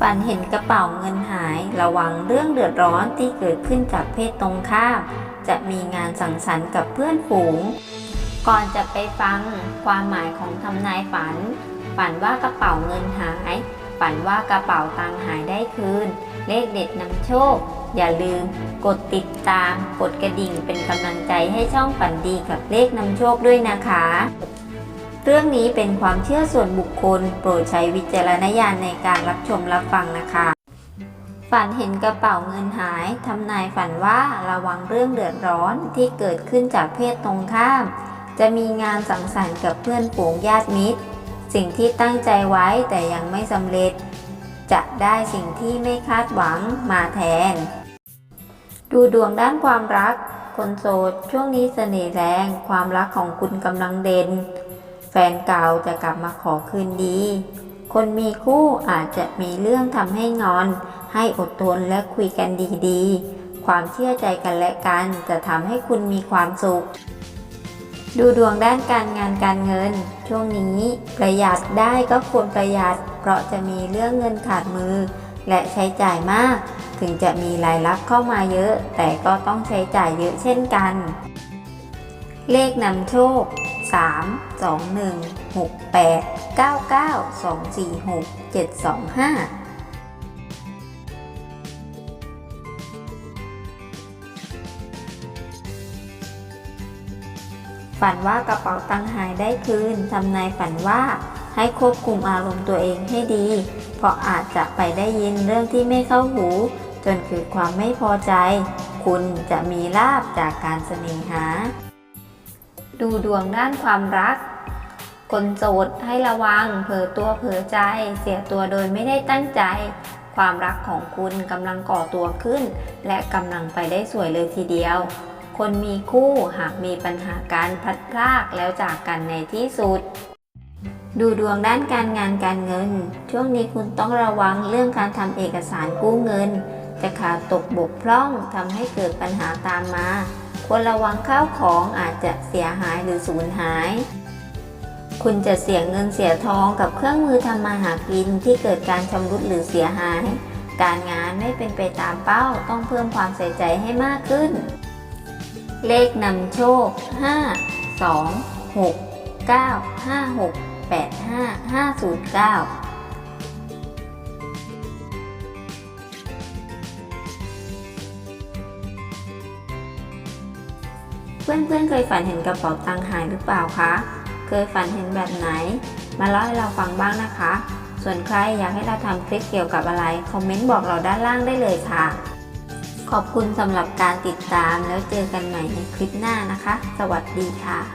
ฝันเห็นกระเป๋าเงินหายระวังเรื่องเดือดร้อนที่เกิดขึ้นกับเพศตรงข้าม จะมีงานสังสรรค์กับเพื่อนฝูง ก่อนจะไปฟังความหมายของทำนายฝัน ฝันว่ากระเป๋าเงินหาย ฝันว่ากระเป๋าตังค์หายได้คืน เลขเด็ดนำโชค อย่าลืม กดติดตาม กดกระดิ่งเป็นกำลังใจให้ช่องฝันดีกับเลขนำโชคด้วยนะคะ เรื่องนี้เป็นความเชื่อส่วนบุคคล โปรดใช้วิจารณญาณในการรับชมรับฟังนะคะ ฝันเห็นกระเป๋าเงินหายทำนายฝันว่าระวังเรื่องเดือดร้อนที่เกิดขึ้นจากเพศตรงข้าม จะมีงานสังสรรค์กับเพื่อนฝูงญาติมิตร สิ่งที่ตั้งใจไว้แต่ยังไม่สำเร็จ จะได้สิ่งที่ไม่คาดหวังมาแทน ดูดวงด้านความรัก คนโสดช่วงนี้เสน่ห์แรง ความรักของคุณกำลังเด่น แฟนเก่าจะกลับมาขอคืนดี คนมีคู่อาจจะมีเรื่องทำให้งอน ให้อดทนและคุยกันดีๆ ความเชื่อใจกันและกันจะทำให้คุณมีความสุข ดูดวงด้านการงานการเงิน ช่วงนี้ประหยัดได้ก็ควรประหยัด เพราะจะมีเรื่องเงินขาดมือ และใช้จ่ายมาก ถึงจะมีรายรับเข้ามาเยอะ แต่ก็ต้องใช้จ่ายเยอะเช่นกัน เลขนำโชค 3 2 1 6 8 9 9 2 4 6 7 2 5ฝันว่ากระเป๋าตังค์หายได้คืน ทำนายฝันว่าให้ควบคุมอารมณ์ตัวเองให้ดี เพราะอาจจะไปได้ยินเรื่องที่ไม่เข้าหู จนเกิดความไม่พอใจ คุณจะมีลาบจากการเสน่หา ดูดวงด้านความรัก คนโสดให้ระวัง เผลอตัวเผลอใจ เสียตัวโดยไม่ได้ตั้งใจ ความรักของคุณกำลังก่อตัวขึ้น และกำลังไปได้สวยเลยทีเดียว คนมีคู่หากมีปัญหาการพัดพรากแล้วจากกันในที่สุด ดูดวงด้านการงานการเงิน ช่วงนี้คุณต้องระวังเรื่องการทำเอกสารกู้เงิน จะขาดตกบกพร่องทำให้เกิดปัญหาตามมา ควรระวังข้าวของอาจจะเสียหายหรือสูญหาย คุณจะเสียเงินเสียทองกับเครื่องมือทำมาหากินที่เกิดการชำรุดหรือเสียหาย การงานไม่เป็นไปตามเป้าต้องเพิ่มความใส่ใจให้มากขึ้น เลขนำโชค 5 2 6 9 5 6 8 5 5 0 9 เพื่อนๆเคยฝันเห็นกระเป๋าตังค์หายหรือเปล่าคะ เคยฝันเห็นแบบไหน มาเล่าให้เราฟังบ้างนะคะ ส่วนใครอยากให้เราทำคลิปเกี่ยวกับอะไร คอมเมนต์บอกเราด้านล่างได้เลยค่ะ ขอบคุณสำหรับการติดตามแล้วเจอกันใหม่ในคลิปหน้านะคะ สวัสดีค่ะ